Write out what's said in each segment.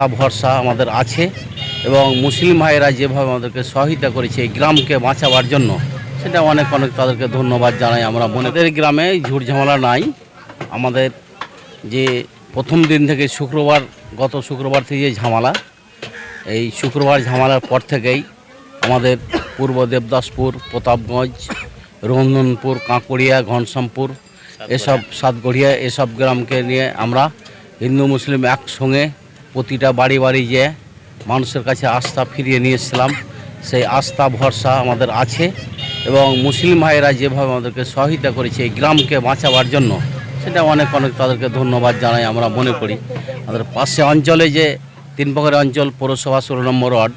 তা ভরসা আমাদের আছে এবং মুসলিম ভাইয়েরা যেভাবে আমাদেরকে সহায়তা করেছে এই গ্রামকে বাঁচাবার জন্য, সেটা অনেক অনেক তাদেরকে ধন্যবাদ জানাই আমরা মনেদের গ্রামে ঝুট ঝামেলা নাই। আমাদের যে প্রথম দিন থেকে শুক্রবার, গত শুক্রবার থেকে যে ঝামেলা, এই শুক্রবার ঝামেলার পর থেকেই আমাদের পূর্ব দেবদাসপুর, প্রতাপগঞ্জ রঞ্জনপুর কাঁকুড়িয়া, ঘনশ্যামপুর, এসব সাতগড়িয়া, এসব গ্রামকে নিয়ে আমরা হিন্দু মুসলিম একসঙ্গে প্রতিটা বাড়ি বাড়ি যেয়ে মানুষের কাছে আস্থা ফিরিয়ে নিয়ে এসেছিলাম। সেই আস্থা, ভরসা আমাদের আছে এবং মুসলিম ভাইয়েরা যেভাবে আমাদেরকে সহায়তা করেছে এই গ্রামকে বাঁচাবার জন্য, সেটা অনেক অনেক তাদেরকে ধন্যবাদ জানাই আমরা মনে করি। আমাদের পাশে অঞ্চলে যে তিন পাখের অঞ্চল, পৌরসভা, ষোলো নম্বর ওয়ার্ড,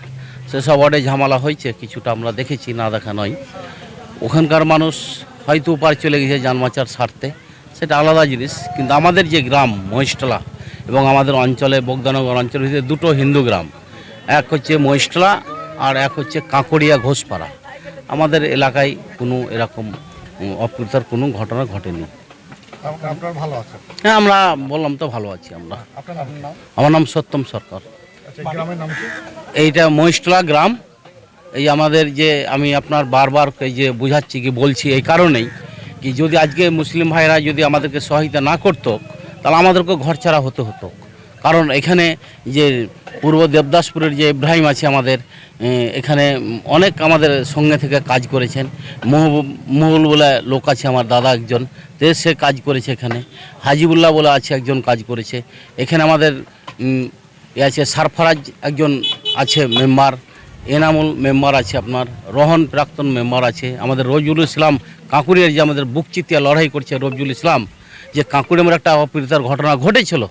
সেসব ওয়ার্ডে ঝামেলা হয়েছে, কিছুটা আমরা দেখেছি, না দেখা নয়। ওখানকার মানুষ হয়তো উপার চলে গেছে যানবাচার ছাড়তে সেটা আলাদা জিনিস। কিন্তু আমাদের যে গ্রাম মহিষতলা এবং আমাদের অঞ্চলে বগদানগর অঞ্চলের ভিতরে দুটো হিন্দু গ্রাম। এক হচ্ছে মহিষতলা আর এক হচ্ছে কাঁকড়িয়া ঘোষপাড়া। আমাদের এলাকায় কোনো এরকম অপ্রীতার কোনো ঘটনা ঘটেনি। হ্যাঁ আমরা বললাম তো ভালো আছি আমরা। আমার নাম সত্যম সরকার। আচ্ছা এইটা মহিষতলা গ্রাম। এই আমাদের যে আমি আপনার বারবার এই যে বুঝাচ্ছি কি বলছি এই কারণেই কি যদি আজকে মুসলিম ভাইরা যদি আমাদেরকে সহায়তা না করতো তাহলে আমাদেরকে ঘর ছাড়া হতে হতো। কারণ এখানে যে পূর্ব দেবদাসপুরের যে ইব্রাহিম আছে আমাদের এখানে অনেক আমাদের সঙ্গে থেকে কাজ করেছেন। মহবুব মহুল বলে লোক আছে আমার দাদা একজন, তে সে কাজ করেছে এখানে। হাজিবুল্লাহ বলে আছে একজন কাজ করেছে। এখানে আমাদের এ আছে সারফরাজ একজন আছে মেম্বার, এনামুল মেম্বার আছে আপনার, রোহন প্রাক্তন মেম্বার আছে। আমাদের রবিউল ইসলাম কাঁকুরিয়ার যে আমাদের বুকচিতিয়া লড়াই করছে রবিউল ইসলাম যে কাঁকুড়েমের একটা অপ্রীতার ঘটনা ঘটেছিল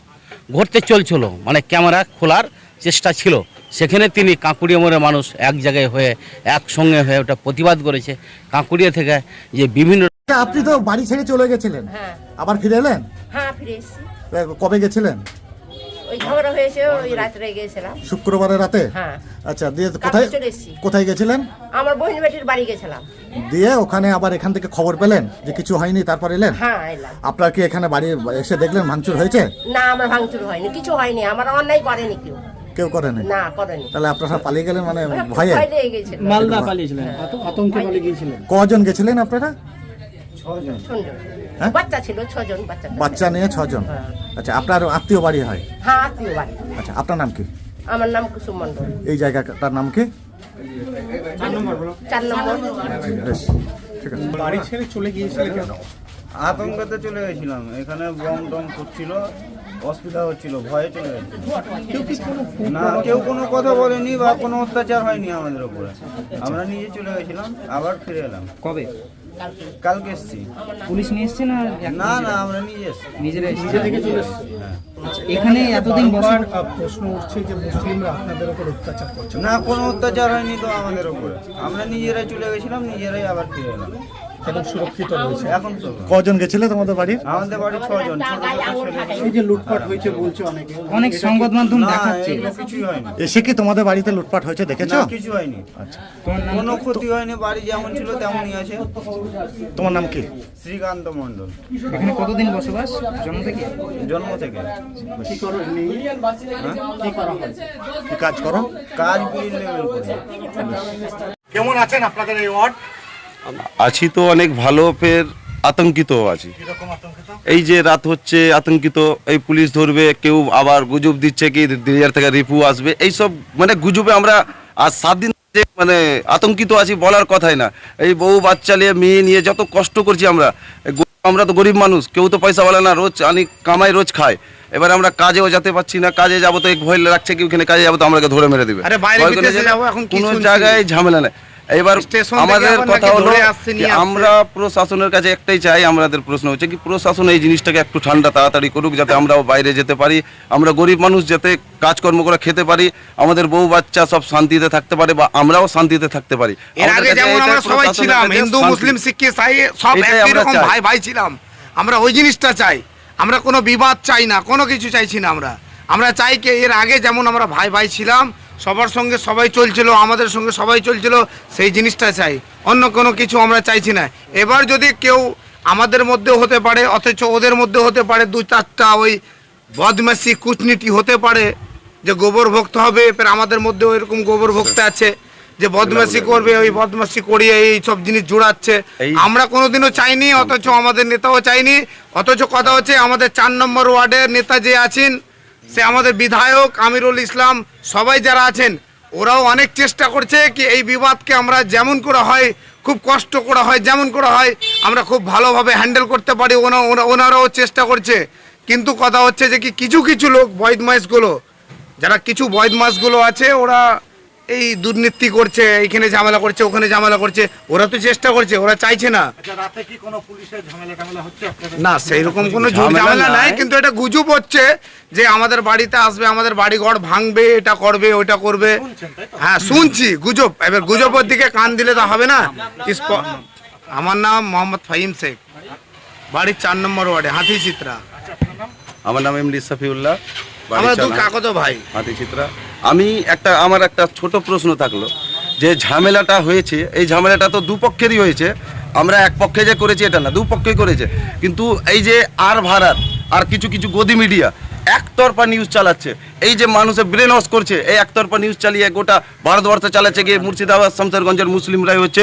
ঘটতে চলছিল মানে ক্যামেরা খোলার চেষ্টা ছিল। সেখানে তিনি কাঁকুড়িয়ামরের মানুষ এক জায়গায় হয়ে একসঙ্গে হয়ে ওটা প্রতিবাদ করেছে। কাঁকুড়িয়া থেকে যে বিভিন্ন আচ্ছা, আপনি তো বাড়ি ছেড়ে চলে গেছিলেন। হ্যাঁ। আবার ফিরে এলেন? হ্যাঁ ফিরে কবে গেছিলেন? ওই ঝগড়া হয়েছে ওই রাত্রে গিয়েছিলাম শুক্রবারের রাতে? হ্যাঁ। আচ্ছা দিয়ে কোথায় চলে এসেছি। কোথায় গেছিলেন? আমার বোন বেটির বাড়ি গেছিলাম। দিয়ে ওখানে আবার এখান থেকে খবর পেলেন যে কিছু হয়নি তারপর এলেন? হ্যাঁ এলাম। আপনার কি এখানে বাড়ি এসে দেখলেন ভাঙচুর হয়েছে? না আমার ভাঙচুর হয়নি কিছু হয়নি। আমার অন্যায় করেনি কেউ। কেউ করেনি? না করেনি। তাহলে আপনারা পালিয়ে গেলেন মানে ভয়ে? ভয় মালদা পালিয়েছিলেন আতঙ্কে পালিয়ে গিয়েছিলেন। কজন গেছিলেন আপনারা? শুনলেন হ্যাঁ? বাচ্চা ছিল ছজন বাচ্চা। বাচ্চা নিয়ে ছজন? হ্যাঁ। আচ্ছা আপনার আত্মীয় বাড়ি হয়? হ্যাঁ আত্মীয় বাড়ি। আচ্ছা আপনার নাম কি? আমার নাম কুসুম মন্ডল এই জায়গাটার নাম কি? চার নম্বর ঠিক আছে। বাড়ি ছেড়ে চলে গিয়েছিলেন কেন? আতঙ্কতে চলে গেছিলাম। এখানে বম টম করছিল অসুবিধা হচ্ছিল ভয়ে চলে গেছিলাম। না কেউ কোনো কথা বলেনি বা কোনো অত্যাচার হয়নি আমাদের উপরে। আমরা নিজে চলে গেছিলাম আবার ফিরে এলাম। কবে? কালকে। এসছি। পুলিশ নিয়ে এসছে না না না আমরা নিজে এসছি। নিজেরা নিজে থেকে চলে এসেছি। হ্যাঁ। এখানে এতদিন বসার প্রশ্ন উঠছে যে মুসলিমরা আপনাদের উপর অত্যাচার করছে। না কোনো অত্যাচার হয়নি তো আমাদের উপরে। আমরা নিজেরাই চলে গেছিলাম নিজেরাই আবার ফিরে এলাম। এখন সুরক্ষিত রয়েছে। এখন তো কজন গেছিলে তোমাদের বাড়ির আমাদের বাড়ি ছজন এই যে লুটপাট হয়েছে বলছে অনেকে। অনেক সংবাদ মাধ্যম দেখাচ্ছে। কিছুই হয়নি। এসে কি তোমাদের বাড়িতে লুটপাট হয়েছে দেখেছ? কিছু হয়নি। তোমার নাম কোনো ক্ষতি হয়নি বাড়ি যেমন ছিল তেমনই আছে। তোমার নাম কি? শ্রীকান্ত মণ্ডল। এখানে কতদিন বসবাস? জন্ম থেকে? জন্ম থেকে। কি করো? কি করা কাজ করো? কাজ কেমন আছেন আপনাদের এই ওয়ার্ড? আছি তো অনেক ভালো ফের আতঙ্কিত আছি। এই যে রাত হচ্ছে আতঙ্কিত এই পুলিশ ধরবে কেউ আবার গুজব দিচ্ছে কি দিয়ার থেকে রিপু আসবে এই সব মানে গুজবে আমরা আজ সাত দিন মানে আতঙ্কিত আছি বলার কথাই না। এই বউ বাচ্চা নিয়ে মেয়ে নিয়ে যত কষ্ট করছি আমরা আমরা তো গরিব মানুষ কেউ তো পয়সা বলে না রোজ আনি কামাই রোজ খায়। এবার আমরা কাজেও যেতে পারছি না কাজে যাব তো এক ভয় লাগছে কি ওখানে কাজে যাব তো আমাকে ধরে মেরে দিবে। আরে কোনো জায়গায় ঝামেলা নেই। এবার আমাদের কথা হলো। আমরা প্রশাসনের কাছে একটাই চাই আমাদের প্রশ্ন হচ্ছে কি প্রশাসন এই জিনিসটাকে একটু ঠান্ডা তাড়াতাড়ি করুক যাতে আমরাও বাইরে যেতে পারি আমরা গরিব মানুষ যাতে কাজকর্ম করে খেতে পারি আমাদের বউ বাচ্চা সব শান্তিতে থাকতে পারে বা আমরাও শান্তিতে থাকতে পারি। এর আগে যেমন আমরা সবাই ছিলাম হিন্দু মুসলিম শিখ ইসাই সব একই আমরা রকম ভাই ভাই ছিলাম। আমরা ওই জিনিসটা চাই আমরা কোনো বিবাদ চাই না কোনো কিছু চাইছি না আমরা। আমরা চাই কি এর আগে যেমন আমরা ভাই ভাই ছিলাম সবার সঙ্গে সবাই চলছিল আমাদের সঙ্গে সবাই চলছিল সেই জিনিসটা চাই। অন্য কোনো কিছু আমরা চাইছি না। এবার যদি কেউ আমাদের মধ্যে হতে পারে অথচ ওদের মধ্যে হতে পারে দু চারটা ওই বদমাসি কূটনীতি হতে পারে যে গোবর ভক্ত হবে এবার আমাদের মধ্যেও এরকম গোবর ভক্ত আছে যে বদমাসি করবে ওই বদমাসি করিয়ে এই সব জিনিস জোড়াচ্ছে। আমরা কোনোদিনও চাইনি অথচ আমাদের নেতাও চাইনি অথচ কথা হচ্ছে আমাদের চার নম্বর ওয়ার্ডের নেতা যে আছেন সে আমাদের বিধায়ক আমিরুল ইসলাম, সবাই যারা আছেন, ওরাও অনেক চেষ্টা করছে কি এই বিবাদকে আমরা যেমন করে হয়, খুব কষ্ট করা হয়, যেমন করা হয়, আমরা খুব ভালোভাবে হ্যান্ডেল করতে পারি, ওনা- ওনা- ওনারাও চেষ্টা করছে। কিন্তু কথা হচ্ছে যে কি কিছু কিছু লোক বয়দমাইশগুলো যারা কিছু বয়দমাসগুলো আছে, ওরা এই দুর্নীতি করছে এইখানে ঝামেলা করছে ওখানে ঝামেলা করছে ওরা তো চেষ্টা করছে ওরা চাইছে না। না সেই রকম কোনো ঝামেলা ঝামেলা নাই। কিন্তু এটা গুজব হচ্ছে যে আমাদের বাড়িতে আসবে আমাদের বাড়ি ঘর ভাঙবে এটা করবে ওটা করবে। হ্যাঁ শুনছি গুজব। এবার গুজবের দিকে কান দিলে তো হবে না। আমার নাম মোহাম্মদ ফাহিম শেখ। বাড়ির চার নম্বর ওয়ার্ডে হাতি চিত্রা আমার নাম এমডি সাফিউল্লাহ আমার দু। কাকত ভাই। হাতি চিত্রা আমি একটা আমার একটা ছোট প্রশ্ন থাকল যে ঝামেলাটা হয়েছে এই ঝামেলাটা তো দুপক্ষেরই হয়েছে আমরা এক পক্ষে যে করেছি এটা না দুপক্ষেই করেছে। কিন্তু এই যে আর ভারত আর কিছু কিছু গদি মিডিয়া একতরফা নিউজ চালাচ্ছে এই যে মানুষের ব্রেন ওয়াশ করছে এই একতরফা নিউজ চালিয়ে গোটা ভারতবর্ষে চালাচ্ছে গিয়ে মুর্শিদাবাদ শামসারগঞ্জের মুসলিমরাই হচ্ছে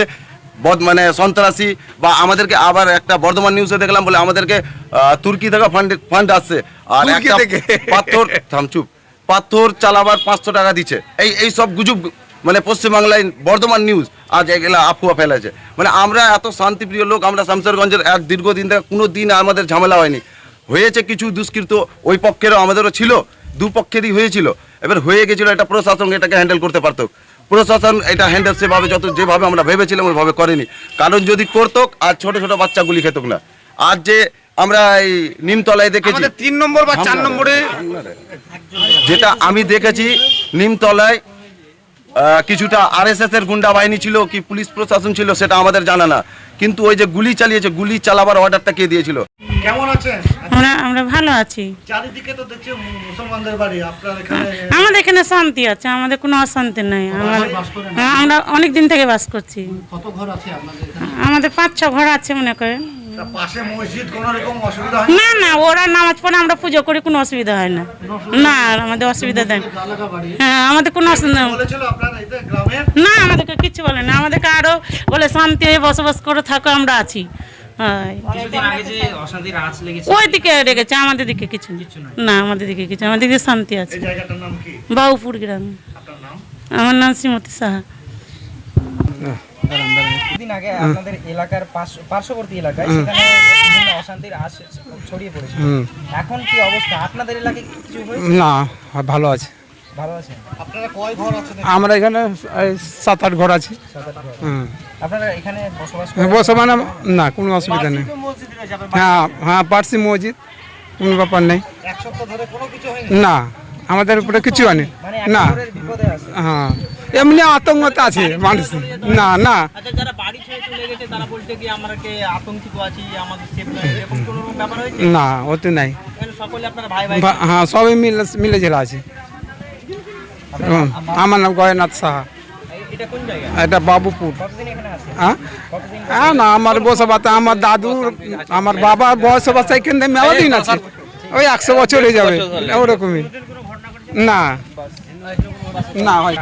বদ মানে সন্ত্রাসী বা আমাদেরকে আবার একটা বর্ধমান নিউজে দেখলাম বলে আমাদেরকে তুর্কি থেকে ফান্ড ফান্ড আসছে আর একটা পাথর থাম চুপ। পাথর চালাবার পাঁচশো টাকা দিচ্ছে। এই এই সব গুজব মানে পশ্চিমবাংলায় বর্ধমান নিউজ আজ এগুলা আফুয়া ফেলেছে। মানে আমরা এত শান্তিপ্রিয় লোক, আমরা শামসারগঞ্জের এক দীর্ঘদিন থেকে কোনো দিন আমাদের ঝামেলা হয়নি। হয়েছে কিছু দুষ্কৃত, ওই পক্ষেরও আমাদেরও ছিল দুপক্ষেরই হয়েছিল। এবার হয়ে গেছিল এটা প্রশাসন, এটাকে হ্যান্ডেল করতে পারত। প্রশাসন এটা হ্যান্ডেল সেভাবে যত, যেভাবে আমরা ভেবেছিলাম, ওইভাবে করেনি। কারণ যদি করতো আর ছোট ছোট বাচ্চাগুলি খেত না। আজ যে আমরা এই নিমতলায় দেখেছি। তিন নম্বর বা চার নম্বরে যেটা আমি দেখেছি নিমতলায় কিছুটা আরএসএস এর গুন্ডা বাহিনী ছিল কি পুলিশ প্রশাসন ছিল সেটা আমাদের জানা না। কিন্তু ওই যে গুলি চালিয়েছে গুলি চালাবার অর্ডারটা কে দিয়েছিল? কেমন আছেন? আমরা আমরা ভালো আছি। চারিদিকে তো দেখছি মুসলমানদের বাড়ি আপনার এখানে আমাদের এখানে শান্তি আছে আমাদের কোনো অশান্তি নাই। আমরা হ্যাঁ, আমরা অনেক দিন থেকে বাস করছি। কত ঘর আছে আপনাদের আমাদের পাঁচ ছ ঘর আছে মনে করেন। পাশে মসজিদ কোনো রকম অসুবিধা হয়? না না ওরা নামাজ পড়ে আমরা পুজো করি কোনো অসুবিধা হয় না। না আমাদের অসুবিধা দেয় হ্যাঁ আমাদের কোনো অসুবিধা নেই। বলেছিল আপনার এতে গ্রামে না আমাদেরকে কিচ্ছু বলে না আমাদেরকে আরও বলে শান্তি হয়ে বসবাস করে থাকো আমরা আছি। কিছুদিন আগে যে অশান্তির আঁচ লেগেছে। ওই দিকে রেগেছে আমাদের দিকে কিছু নেই। না আমাদের দিকে কিছু আমাদের দিকে শান্তি আছে। এই জায়গাটার নাম কি? বাবুপুর গ্রামে। আমার নাম শ্রীমতী সাহা। আগে আপনাদের এলাকার পার্শ্ববর্তী এলাকায় সেখানে বিভিন্ন অশান্তির ছড়িয়ে পড়েছে এখন কি অবস্থা? আপনাদের এলাকায় কিছু না ভালো আছে। ভালো আছে? আপনারা কয় ঘর আছেন আমরা এখানে সাত আট ঘর আছে। আপনারা এখানে বসবাস না কোনো অসুবিধা নেই। হ্যাঁ হ্যাঁ পার্সি মসজিদ কোনো ব্যাপার নেই। এক সপ্তাহ ধরে কোনো কিছু হয়নি? না আমাদের উপরে কিছু হয়নি। মানে না। একেবারে বিপদে আছে। হ্যাঁ। এমনি আতঙ্কতে আছে মানুষ। না না। আচ্ছা না ওতে নাই। হ্যাঁ সবাই মিলে মিলে ঝেলা আছে হুম, আমার নাম গয়নাথ সাহা। এটা বাবুপুর। হ্যাঁ? হ্যাঁ না আমার বসবাস আমার দাদুর আমার বাবার বয়স বাসা এখানে মেলা দিন আছে। ওই একশো বছর হয়ে যাবে ওরকমই। না। না হয়।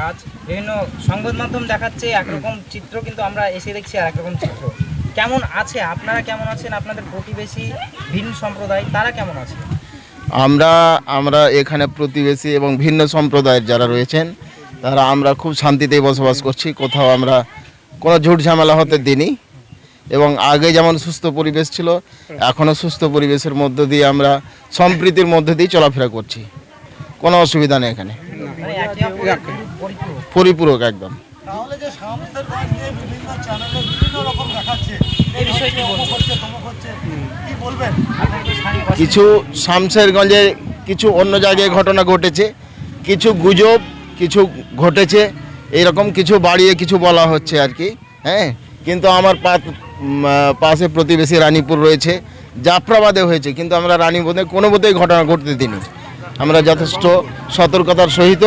বিভিন্ন সংবাদ মাধ্যম দেখাচ্ছে, একরকম চিত্র কিন্তু আমরা এসে দেখছি আর একরকম চিত্র। কেমন আছে? আপনারা কেমন আছেন? আপনাদের প্রতিবেশী ভিন্ন সম্প্রদায়, তারা কেমন আছে? আমরা আমরা এখানে প্রতিবেশী এবং ভিন্ন সম্প্রদায়ের যারা রয়েছেন, তারা আমরা খুব শান্তিতেই বসবাস করছি। কোথাও আমরা কোনো ঝুট ঝামেলা হতে দিইনি। এবং আগে যেমন সুস্থ পরিবেশ ছিল এখনও সুস্থ পরিবেশের মধ্য দিয়ে আমরা সম্প্রীতির মধ্যে দিয়ে চলাফেরা করছি। কোনো অসুবিধা নেই এখানে। পরিপূরক। পরিপূরক একদম। তাহলে যে শামসেরগঞ্জ নিয়ে বিভিন্ন চ্যানেলে বিভিন্ন রকম দেখাচ্ছে এই বিষয়ে হচ্ছে হচ্ছে কি বলবেন? আপনারা একটু স্থানীয় বাসিন্দা। কিছু কিছু অন্য জায়গায় ঘটনা ঘটেছে কিছু গুজব কিছু ঘটেছে এইরকম কিছু বাড়িয়ে কিছু বলা হচ্ছে আর কি হ্যাঁ? কিন্তু আমার পা- পাশে প্রতিবেশী রানীপুর রয়েছে জাফরাবাদে হয়েছে কিন্তু আমরা রানীপুরে কোনো মতেই ঘটনা ঘটতে দিইনি আমরা যথেষ্ট সতর্কতার সহিত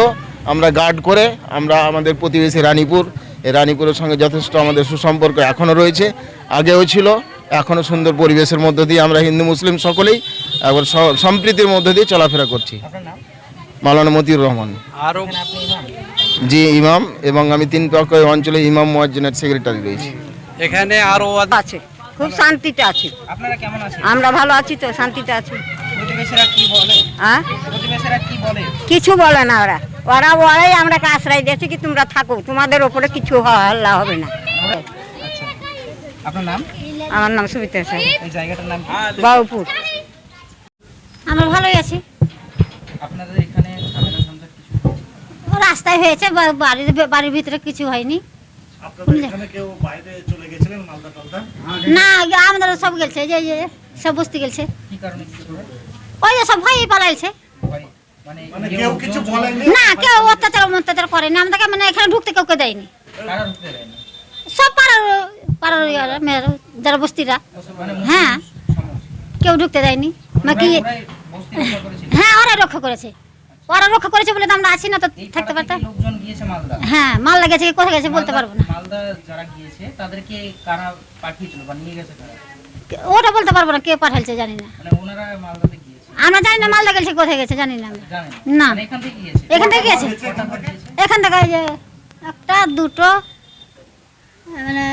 আমরা গার্ড করে আমরা আমাদের প্রতিবেশী রানীপুর এই রানীপুরের সঙ্গে যথেষ্ট আমাদের সুসম্পর্ক এখনও রয়েছে। আগেও ছিল এখনও সুন্দর পরিবেশের মধ্য দিয়ে আমরা হিন্দু মুসলিম সকলেই একবার সম্প্রীতির মধ্য দিয়ে চলাফেরা করছি। আপনার নাম? মাওলানা মতিউর রহমান। আরও এখানে আপনি ইমাম? জি ইমাম এবং আমি তিন পক্ষ অঞ্চলে ইমাম মুয়াজ্জিনের সেক্রেটারি রয়েছি। এখানে আরও আছে। খুব শান্তিতে আছি। আপনারা কেমন আছেন? আমরা ভালো আছি তো শান্তিতে আছি। প্রতিবেশীরা কি বলে? হ্যাঁ? প্রতিবেশীরা কি বলে? কিছু বলে না ওরা। ওরা বলেই আমরাকে আশ্রয় দিয়েছি কি তোমরা থাকো তোমাদের ওপরে কিছু হল্লা হবে না। আচ্ছা। আপনার নাম? আমার নাম সুমিতা স্যার এই জায়গাটার নাম কি? বাবুপুর আমরা ভালোই আছি। আপনাদের এখানে রাস্তায় হয়েছে বা- বাড়ির বাড়ির ভিতরে কিছু হয়নি। না আমাদের সব গেছে যে যে সব বসতে করে? ওই যে সব ভয় পালাইছে? মানে কেউ কিছু বলেনি না কেউ অত্যাচার অত্যাচার করেনি আমাদেরকে মানে এখানে ঢুকতে কাউকে দেয়নি। দেয়নি? সব পাড়ার পাড়ার মেয়েরা, যারা বস্তিরা। মানে হ্যাঁ। কেউ ঢুকতে দেয়নি। মানে কি ওরাই বস্তি রক্ষা করেছিল? হ্যাঁ ওরা রক্ষা করেছে। ওরা রক্ষা করেছে বলে তো আমরা আছি না তো থাকতে পারতাম। লোকজন গিয়েছে মালদা হ্যাঁ মাল লেগেছে কি কোথায় গেছে বলতে পারব না। মালদা যারা গিয়েছে তাদেরকে কারা পাঠিয়েছিল বা নিয়ে গেছে কারা ওটা বলতে পারব না কে পাঠাইছে জানি না। মানে ওনারা মালদাতে গিয়েছে? আমরা জানি না মালদা গেছে কোথায় গেছে জানি না না। মানে এখান থেকে গিয়েছে? এখান থেকে গেছে গিয়েছে এখান থেকে যে একটা দুটো মানে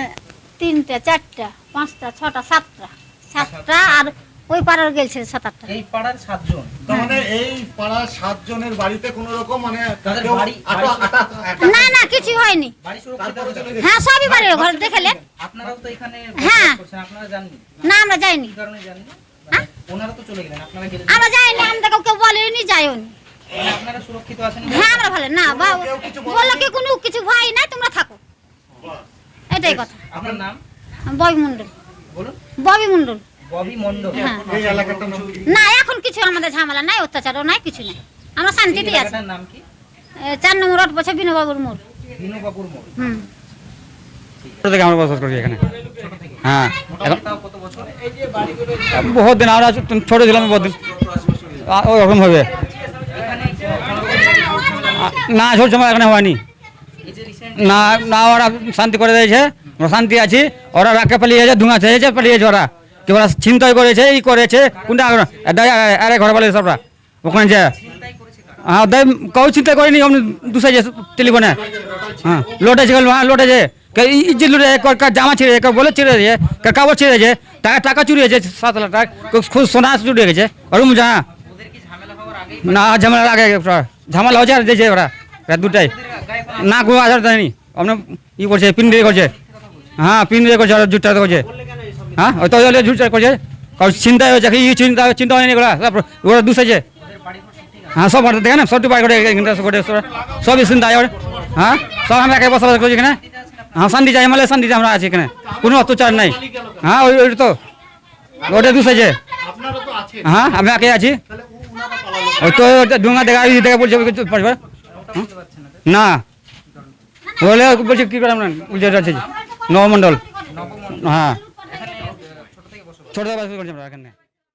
তিনটা চারটা পাঁচটা ছটা সাতটা। সাতটা আর ওই পাড়ার গেছে সাত আটটা এই পাড়ার সাতজন। তার মানে এই পাড়ার সাতজনের বাড়িতে কোনো রকম মানে তাদের বাড়ি- না না কিছু হয়নি? হ্যাঁ সবই বাড়ির ঘর দেখেলে আপনারাও তো এখানে হ্যাঁ। আপনারা জাননি? না আমরা যাইনি। কারণে জানেন হ্যাঁ? ওনারা তো চলে গেলেন আপনারা গেলেন। আমরা যাইনি আমরা কাউকে বলিনি যাইনি মানে আপনারা সুরক্ষিত আছেন? হ্যাঁ আমরা ভালো। না বলল কি কোনো কিছু ভয় নাই তোমরা থাকো। এটাই কথা। আপনার নাম? ববি মন্ডল বলুন। ববি মন্ডল হ্যাঁ? না এখন কিছু আমাদের ঝামেলা নাই অত্যাচারও নাই কিছু নাই। আমরা এই শান্তিতেই আছি চার নম্বর রোড বসে বিনোবাবুর মোড়। বিনুবাবুর মোড়। হুম। থেকে আমরা বসবাস করি এখানে। হ্যাঁ। বছর? বহুত দিন আমরা ছোট ছিলাম বহুত দিন। ওরকম হবে। না ছোট সময় এখানে হয়নি। এই যে রিসেন্ট না না ওরা শান্তি করে দিয়েছে। আমরা শান্তি আছি। ওরা রাখে পালিয়েছে ধুঙা ছেড়েছে পালিয়েছে ওরা। কি ওরা ছিনতাই করেছে এই করেছে। কোনটা আরে ঘরে বলে সবরা। ওখানে যে হ্যাঁ দেখ, কেউ চিন্তা করেনি, অমনি দুসাইছে টেলিফোনে। হ্যাঁ হ্যাঁ কে ই- ইজ্জত লুটে ক- কার জামা ছিঁড়ে কেউ বলে ছিঁড়ে দিয়েছে কাপড় ছিঁড়ে দিয়েছে টাকা টাকা চুরি হয়েছে সাত লাখ টাকা। কেউ খুব সোনা চুরি হয়ে গেছে ওরকম আগেই না ঝামেলা ওরা। ঝামেলা হচ্ছে আর দিয়েছে ওরা। দুটাই না, কোনো আধার দেয়নি আপনার ই করছে পিন্ডি করছে। হ্যাঁ পিন্ডি করছে, আর জুটটা করছে। হ্যাঁ? ওই তো জুটটা করছে কারণ চিন্তা হয়েছে, কি চিন্তা চিন্তা হয়নি ওরা ওরা দুসেছে হ্যাঁ সব ভাড়া দেখেন সবটি বাড়ি করে সবই চিন্তা হয়। হ্যাঁ? সব আমরা একে বসবাস করছি এখানে। হ্যাঁ শান্তি চাই আমাদের শান্তি চাই আমরা আছি এখানে। কোনো অত্যাচার নাই। হ্যাঁ ওই ওই তো। ওটা দুসেছে হ্যাঁ আমি একে আছি। ওই তো ডুঙ্গা দেখা দেখা বলছে হ্যাঁ? না। বলে বলছি, কি করে আমরা নবমণ্ডল। হ্যাঁ। ছোট থেকে বসবাস করছি আমরা এখানে